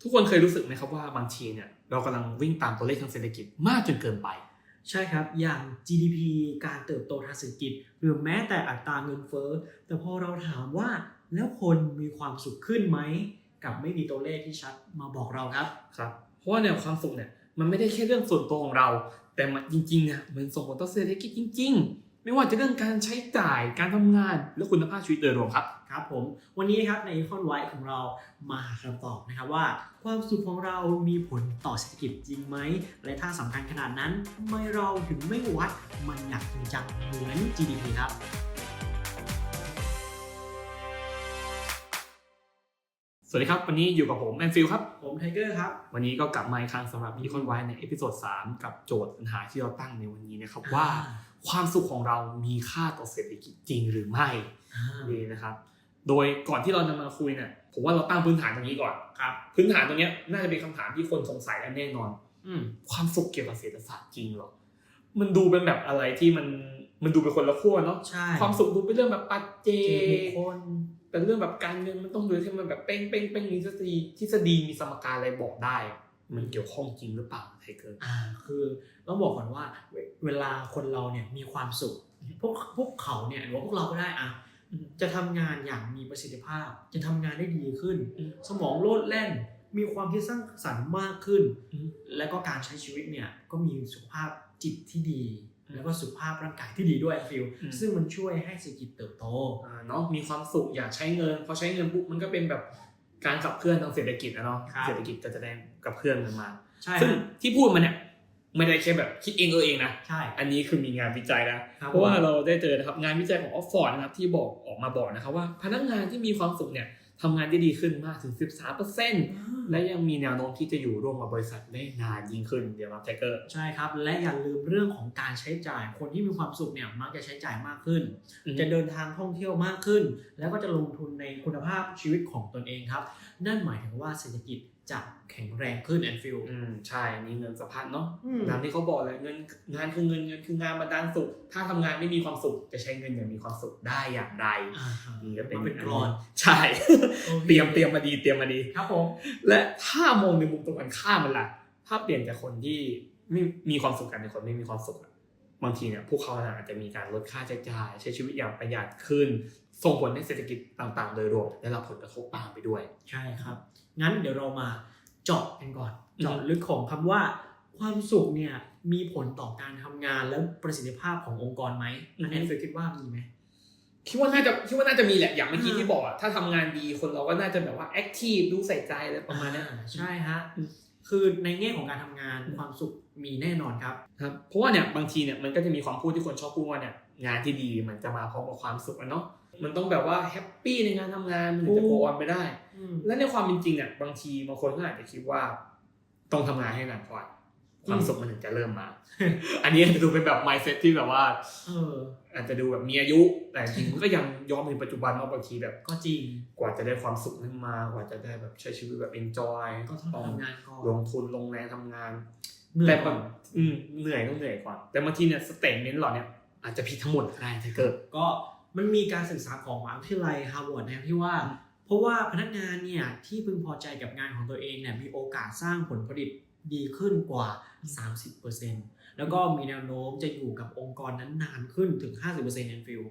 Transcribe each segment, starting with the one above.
ทุกคนเคยรู้สึกไหมครับว่าบางทีเนี่ยเรากำลังวิ่งตามตัวเลขทางเศรษฐกิจมากจนเกินไป ใช่ครับ อย่าง GDP การเติบโตทางเศรษฐกิจ หรือแม้แต่อัตราเงินเฟ้อ แต่พอเราถามว่าแล้วคนมีความสุขขึ้นไหมกับไม่มีตัวเลขที่ชัดมาบอกเราครับครับ เพราะว่าแนวความสุขเนี่ยมันไม่ได้แค่เรื่องส่วนตัวของเรา แต่มันจริงๆอะมันส่งผลต่อเศรษฐกิจจริง ๆ ไม่ว่าจะเรื่องการใช้จ่ายการทำงานและคุณภาพชีวิตโดยรวมครับครับผมวันนี้ครับใน Econ White ของเรามาหาคำตอบนะครับว่า ความสุขของเรามีผลต่อเศรษฐกิจจริงไหม และถ้าสำคัญขนาดนั้นทำไมเราถึงไม่วัดมันอย่างจริงจังเหมือน GDP ครับสวัสดีครับ วันนี้อยู่กับผมแอนฟิลครับ ผมไทเกอร์ครับ วันนี้ก็กลับมาอีกครั้งสำหรับ Econ White ในเอพิโซด3 กับโจทย์ปัญหาที่เราตั้งในวันนี้นะครับว่า ความสุขของเรามีค่าต่อเศรษฐกิจจริงหรือไม่อ่านี่นะครับ โดยก่อนที่เราจะมาคุยเนี่ยผมว่าเราตั้งพื้นฐานตรงนี้ก่อนครับ พื้นฐานตรงเนี้ยน่าจะเป็นคำถามที่คนสงสัยและแน่นอน อืมความสุขเกี่ยวกับเศรษฐศาสตร์จริงเหรอมันดูเป็นแบบอะไรที่มันมันดูเป็นคนละขั้วเนาะใช่ความสุขดูเป็นเรื่องแบบปัจเจเจบุคคลแต่เรื่องแบบการเงินมันต้องดูที่มันแบบเป้งเป้งเป้งมีทฤษฎีทฤษฎีมีสมการอะไรบอกได้ มันเกี่ยวข้องจริงหรือเปล่าไทเกอร์อ่าคือต้องบอกก่อนว่าเวเวลาคนเราเนี่ยมีความสุข พวกพวกเขาเนี่ยหรือว่าพวกเราก็ได้อะจะทำงานอย่างมีประสิทธิภาพ จะทำงานได้ดีขึ้น สมองโลดแล่น มีความคิดสร้างสรรค์มากขึ้นอืมและก็การใช้ชีวิตเนี่ยก็มีสุขภาพจิตที่ดีอืมแล้วก็สุขภาพร่างกายที่ดีด้วยฟิลอืมซึ่งมันช่วยให้เศรษฐกิจเติบโตอ่าเนาะมีความสุขอยากใช้เงินพอใช้เงินปุ๊บมันก็เป็นแบบ การขับเคลื่อนทางเศรษฐกิจนะเนาะครับเศรษฐกิจก็จะได้กับเคลื่อนกันมาใช่ซึ่งฮะที่พูดมาเนี่ยไม่ได้แค่แบบคิดเองเออเองนะใช่ อันนี้คือมีงานวิจัยแล้วครับเพราะว่าเราได้เจอนะครับงานวิจัยของออฟฟอร์ดนะครับที่บอกออกมาบอกนะครับว่าพนักงานที่มีความสุขเนี่ย ทำงานได้ดีขึ้นมากถึง 13%และยังมีแนวโน้มที่จะอยู่ร่วมกับบริษัทได้นานยิ่งขึ้นเดี๋ยวมาแท็กเกอร์ใช่ครับ และอย่าลืมเรื่องของการใช้จ่าย คนที่มีความสุขเนี่ยมักจะใช้จ่ายมากขึ้น จะเดินทางท่องเที่ยวมากขึ้น แล้วก็จะลงทุนในคุณภาพชีวิตของตนเองครับ นั่นหมายถึงว่าเศรษฐกิจ จะแข็งแรงขึ้นแอนฟิลอืมใช่อันนี้เงินสะพัดเนาะอืมตามที่เขาบอกเลยเงินงานคือเงินเงินคืองานบันดาลสุข ถ้าทำงานไม่มีความสุข จะใช้เงินอย่างมีความสุขได้อย่างไรอ่าฮะนี่ก็เป็นมันเป็นกรอนใช่ เตรียมเตรียมมาดีเตรียมมาดีครับผมและถ้ามองในมุมตรงกันข้ามมันล่ะ ถ้าเปลี่ยนจากคนที่ไม่มีความสุขกันเป็นคนไม่มีความสุขอะบางทีเนี่ยพวกเขาอาจจะมีการลดค่าใช้จ่าย ใช้ชีวิตอย่างประหยัดขึ้น ส่งผลให้เศรษฐกิจต่างๆ โดยรวมได้รับผลกระทบตามไปด้วย ใช่ครับ งั้นเดี๋ยวเรามาเจาะกันก่อนอืมเจาะลึกของคำว่า ความสุขเนี่ยมีผลต่อการทำงานและประสิทธิภาพขององค์กรไหมอันนี้ฟิลคิดว่ามีไหมคิดว่าน่าจะคิดว่าน่าจะมีแหละอย่างเมื่อกี้อ่าที่บอกอะถ้าทำงานดีคนเราก็น่าจะแบบว่าแอคทีฟดูใส่ใจอะไรประมาณนั้นอ่ใช่ฮะอืมคือในแง่ของการทำงานความสุขมีแน่นอนครับครับเพราะว่าเนี่ยบางทีเนี่ยมันก็จะมีความพูดที่คนชอบพูดว่าเนี่ยงานที่ดีมันจะมาพร้อมกับความสุขอะเนาะ มันต้องแบบว่าแฮปปี้ในงานทำงานมันถึงจะถูโกกออนไปได้ และในความเป็นจริงเนี่ยบางทีบางคนก็อาจจะคิดว่าต้องทำงานให้นานก่อนความสุขมันถึงจะเริ่มมา อันนี้อาจจะดูเป็นแบบ mindset ที่แบบว่าเอออาจจะดูแบบมีอายุ แต่จริงๆมันก็ยังย้อนไปปัจจุบันว่าบางทีแบบก็จริงกว่าจะได้ความสุขนั้นมากว่าจะได้แบบใช้ชีวิตแบบ enjoy ก็ต้องทำงานก่อนลงทุนลงแรงทำงานเหนื่อแต่ยแบก่อนบอืมเหนื่อยต้องเหนื่อยก่อน แต่บางทีเนี่ยสเตทเมนต์เหล่าเนี้ยอาจจะผิดทั้งหมดก็ได้ถ้าเกิดก็ มันมีการศึกษาของมหาวิทยาลัยฮาร์วาร์ดนะครับที่ว่าอืมเพราะว่าพนักงานเนี่ยที่พึงพอใจกับงานของตัวเองเนี่ยมีโอกาสสร้างผลผลิตดีขึ้นกว่า 30%แล้วก็มีแนวโน้มจะอยู่กับองค์กรนั้นนานขึ้นถึง 50%แอนฟิล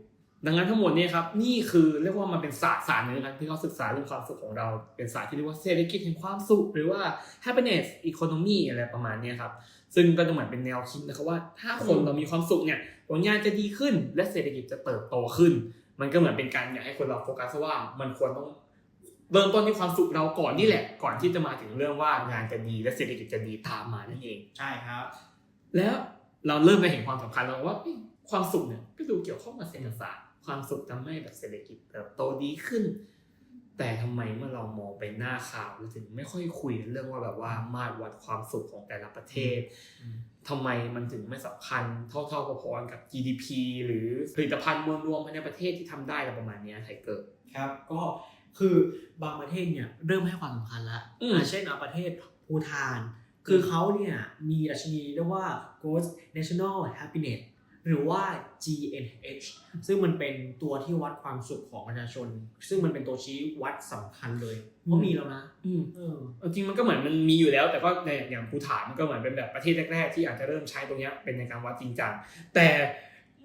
ดังนั้นทั้งหมดเนี่ยครับนี่คือเรียกว่ามันเป็นศาสตร์ศาสตร์หนึงนะครับที่เขาศึกษาเรื่องความสุขของเรา เป็นศาสตร์ที่เรียกว่าเศรษฐกิจแห่งความสุข หรือว่า happiness economy อะไรประมาณเนี้ยครับ ซึ่งก็จะเหมือนเป็นแนวคิดนะครับว่า ถ้าคนเรามีความสุขเนี่ยผลงานจะดีขึ้น และเศรษฐกิจจะเติบโตขึ้น มันก็เหมือนเป็นการอยากให้คนเราโฟกัสว่ามันควรต้องเริ่มต้นที่ความสุขเราก่อนนี่แหละ ก่อนที่จะมาถึงเรื่องว่างานจะดีและเศรษฐกิจจะดีตามมานั่นเองใช่ครับ แล้วเราเริ่มไปเห็นความสำคัญแล้วว่าเอ้ยความสุขเนี่ยก็ดูเกี่ยวข้องกับเศรษฐศาสตร์ความสุขทำให้แบบเศรษฐกิจเติบโตดีขึ้น แต่ทำไมเมื่อเรามองไปหน้าข่าวเราถึงไม่ค่อยคุยเรื่องว่าแบบว่ามาตรวัดความสุขของแต่ละประเทศอืมทำไมมันถึงไม่สำคัญเท่าๆพอๆกับ GDP หรือผลิตภัณฑ์มวลรวมภายในประเทศที่ทำได้อะไรประมาณเนี้ยไทเกอร์ครับก็คือบางประเทศเนี่ยเริ่มให้ความสำคัญแล้วอืมอ่าเช่นอะประเทศภูฏาน คือเขาเนี่ยมีดัชนีเรียกว่า gross national happiness หรือว่า GNH ซึ่งมันเป็นตัวที่วัดความสุขของประชาชน ซึ่งมันเป็นตัวชี้วัดสำคัญเลยเพราะมีแล้วนะอืมเออเอาจริงมันก็เหมือนมันมีอยู่แล้ว แต่ก็ในอย่างภูฐานมันก็เหมือนเป็นแบบประเทศแรกๆที่อาจจะเริ่มใช้ตรงเนี้ยเป็นในการวัดจริงจังแต่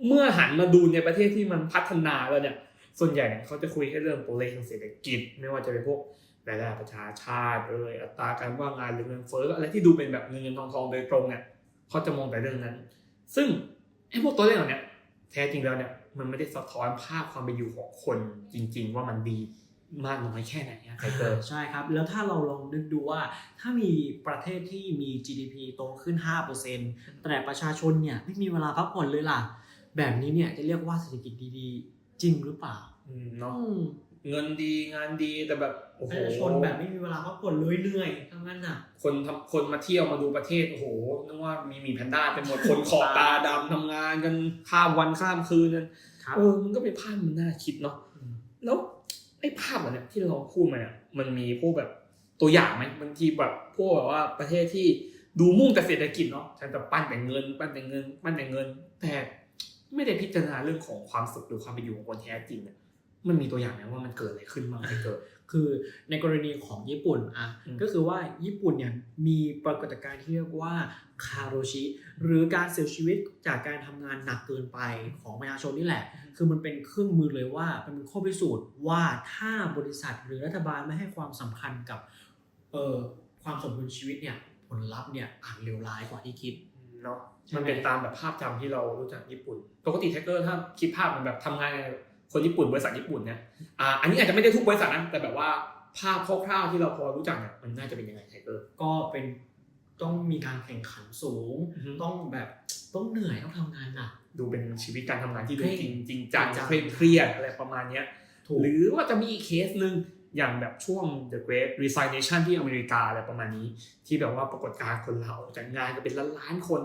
เมื่อหันมาดูในประเทศที่มันพัฒนาแล้วเนี่ย ส่วนใหญ่เนี่ยเขาจะคุยแค่เรื่องตัวเลขทางเศรษฐกิจ ไม่ว่าจะเป็นพวกรายได้ประชาชาติเอ่ยอัตราการว่างงานหรือเงินเฟ้ออะไรที่ดูเป็นแบบเงินเงินทองทองโดยตรงเนี่ยเขาจะมองแต่เรื่องนั้น ซึ่งไอ้พวกตัวเลขเหล่าเนี้ยแท้จริงแล้วเนี่ยมันไม่ได้สะท้อนภาพความเป็นอยู่ของคนจริง ๆ ว่ามันดีมากน้อยแค่ไหนอะไคเตอร์ใช่ครับ แล้วถ้าเราลองนึกดูว่า ถ้ามีประเทศที่มี GDP โตขึ้น 5%แต่ประชาชนเนี่ยไม่มีเวลาพักผ่อนเลยล่ะ แบบนี้เนี่ยจะเรียกว่าเศรษฐกิจดีๆ จริงหรือเปล่าอืมเนาะอืม เงินดีงานดีแต่แบบโอ้ปโหระชาชนแบบไม่มีเวลาพักผ่อนเลยเหนื่อยทั้งนั้นน่ะ คนทำคนมาเที่ยวมาดูประเทศโอ้โหนึกว่ามีหมีแพนด้าเป็นหมดคนขอบตาดำทำงานกันข้ามวันข้ามคืนกันครับเออมันก็เป็นภาพมันน่าคิดเนาะแล้วไอ้ภาพเหล่าเนี้ยที่เราพูดมาเนี่ยมันมีพวกแบบตัวอย่างไหมบางทีแบบพวกแบบว่าประเทศที่ดูมุ่งแต่เศรษฐกิจเนาะฉันจะปั้นแต่เงิน ปั้นแต่เงิน ปั้นแต่เงิน แต่ไม่ได้พิจารณาเรื่องของความสุขหรือความเป็นอยู่ของคนแท้จริงเนี่ย มันมีตัวอย่างไหมว่ามันเกิดอะไรขึ้นบ้างไม่เกิด คือในกรณีของญี่ปุ่นอะอืมก็คือว่าญี่ปุ่นเนี่ยมีปรากฏการณ์ที่เรียกว่าคาโรชิ หรือการเสียชีวิตจากการทำงานหนักเกินไปของประชาชนนี่แหละ คือมันเป็นเครื่องมือเลยว่ามันเป็นข้อพิสูจน์ว่าถ้าบริษัทหรือรัฐบาลไม่ให้ความสำคัญกับเอ่อความสมบูรณ์ชีวิตเนี่ยผลลัพธ์เนี่ยอาจเลวร้ายกว่าที่คิดเนาะใช่ไหมมันเป็นตามแบบภาพจำที่เรารู้จักญี่ปุ่น ปกติแท็กเกอร์ถ้าคิดภาพมันแบบทำงานกับ คนญี่ปุ่นบริษัทญี่ปุ่นเนี่ยอ่าอันนี้อาจจะไม่ได้ทุกบริษัทนะแต่แบบว่าภาพคร่าวๆที่เราพอรู้จักเนี่ยมันน่าจะเป็นยังไงแท็กเกอร์ก็เป็นต้องมีการแข่งขันสูงอือฮึต้องแบบต้องเหนื่อยต้องทำงานหนักดูเป็นชีวิตการทำงานที่ดูเคร่จงริงจริงจังจริงจังเคร่งเครียดอะไรประมาณเนี้ยถูกหรือว่าจะมีอีกเคสหนึ่งอย่างแบบช่วง The Great Resignation ที่อเมริกาอะไรประมาณนี้ ที่แบบว่าปรากฏการณ์คนเราจากงานก็เป็นล้านๆคน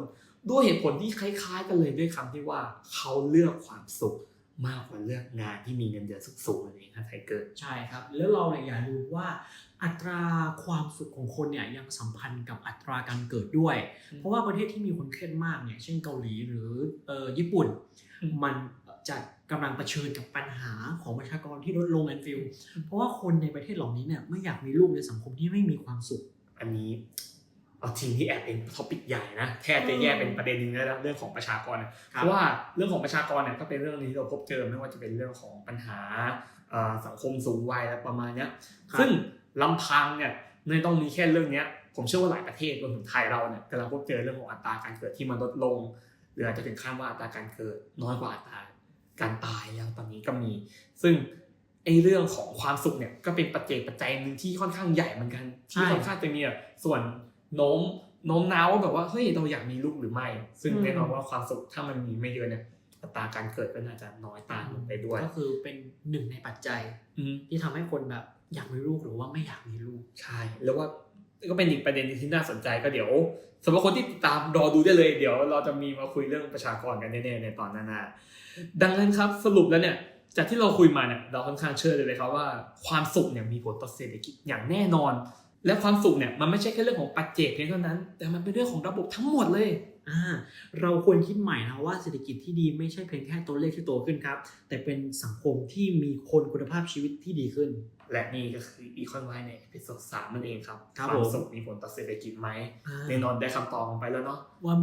ด้วยเหตุผลที่คล้ายๆ กันเลยด้วยคำที่ว่าเขาเลือกความสุข มากกว่าเลือกงานที่มีเงินเดือนสูงๆนั่นเองครับไทเกอร์ใช่ครับ แล้วเราเนี่ยอย่าลืมว่าอัตราความสุขของคนเนี่ยยังสัมพันธ์กับอัตราการเกิดด้วยอืมเพราะว่าประเทศที่มีคนเครียดมากเนี่ยเช่นเกาหลีหรือเออญี่ปุ่นอืมมันจะกำลังเผชิญกับปัญหาของประชากรที่ลดลงแอนฟิลเพราะว่าคนในประเทศเหล่านี้เนี่ยไม่อยากมีลูกในสังคมที่ไม่มีความสุข อันนี้ เอาจริงที่แอบเป็นท็อปิกใหญ่นะแทบจะแยกเป็นประเด็นหนึงแล้วนะเรื่องของประชากรนะเพราะว่าเรื่องของประชากรเนี่ยก็เป็นเรื่องนี้ที่เราพบเจอไม่ว่าจะเป็นเรื่องของปัญหาเอ่อสังคมสูงวัยและประมาณเนี้ยครับซึ่งลำพังเนี่ยไม่ต้องมีแค่เรื่องเนี้ยผมเชื่อว่าหลายประเทศรวมถึงไทยเราเนี่ยกำลังพบเจอเรื่องของอัตราการเกิดที่มันลดลง หรืออาจจะถึงขั้นว่าอัตราการเกิดน้อยกว่าอัตราการตายแล้วตอนนี้ก็มี ซึ่งไอ้เรื่องของความสุขเนี่ยก็เป็นปัจเจกปัจจัยหนึ่งที่ค่อนข้างใหญ่เหมือนกันใช่ที่ค่อนข้างจะมีส่วน โน้มโน้มน้าวว่าแบบว่าเฮ้ยเราอยากมีลูกหรือไม่ ซึ่งแน่นอนว่าความสุขถ้ามันมีไม่เยอะเนี่ยอัตราการเกิดก็น่าจะน้อยตามลงไปด้วย ก็คือเป็นหนึ่งในปัจจัยอืมที่ทำให้คนแบบอยากมีลูกหรือว่าไม่อยากมีลูกใช่แล้วว่าก็เป็นอีกประเด็นหนึ่งที่น่าสนใจก็เดี๋ยวสำหรับคนที่ติดตามรอดูได้เลยเดี๋ยว เราจะมีมาคุยเรื่องประชากรกันแน่ๆในตอนหน้าๆดังนั้นครับสรุปแล้วเนี่ยจากที่เราคุยมาเนี่ยเราค่อนข้างเชื่อเลยเลยครับว่าความสุขเนี่ยมีผลต่อเศรษฐกิจอย่างแน่นอน และความสุขเนี่ยมันไม่ใช่แค่เรื่องของปัจเจกเพียงเท่านั้น แต่มันเป็นเรื่องของระบบทั้งหมดเลยอ่าเราควรคิดใหม่นะว่าเศรษฐกิจที่ดีไม่ใช่เพียงแค่ตัวเลขที่โตขึ้นครับ แต่เป็นสังคมที่มีคนคุณภาพชีวิตที่ดีขึ้น และนี่ก็คืออีคอนไวในเอพิโซดสามนั่นเองครับครับความผมสุขมีผลต่อเศรษฐกิจไหมอ่าแน่นอนได้คำตอบไปแล้วเนาะว่า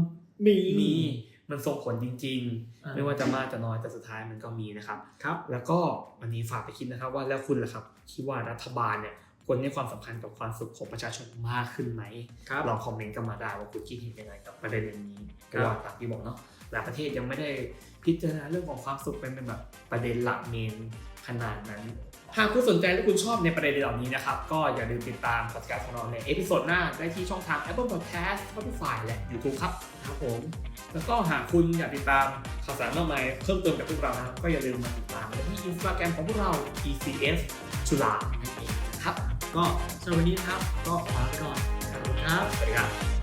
มีมีมันส่งผลจริงอ่าๆไม่ว่าจะมากจะน้อยแต่สุดท้ายมันก็มีนะครับครับ แล้วก็วันนี้ฝากไปคิดนะครับว่าแล้วคุณล่ะครับคิดว่ารัฐบาลเนี่ย ควรให้ความสำคัญกับความสุขของประชาชนมากขึ้นไหมครับลองคอมเมนต์กันมาได้ว่าคุณคิดเห็นยังไงกับประเด็นนี้เพครับราะว่าตามที่บอกเนาะหลายประเทศยังไม่ได้พิจารณาเรื่องของความสุขเป็นเป็นแบบประเด็นหลักเมนขนาดนั้น หากคุณสนใจและคุณชอบในประเด็นเหล่านี้นะครับ ก็อย่าลืมติดตามพอดแคสต์ของเราในเอพิโซดหน้าได้ที่ช่องทาง Apple Podcast Spotify และ YouTube ครับครับผม แล้วก็หากคุณอยากติดตามข่าวสารมากมายเพิ่มเติมจากพวกเรานะครับก็อย่าลืมมาติดตามได้ที่ Instagram ของพวกเรา ECS จุฬานั่นเองนะครับ ก็สำหรับวันนี้นะครับก็ขอลาไปก่อนครับสวัสดีครับ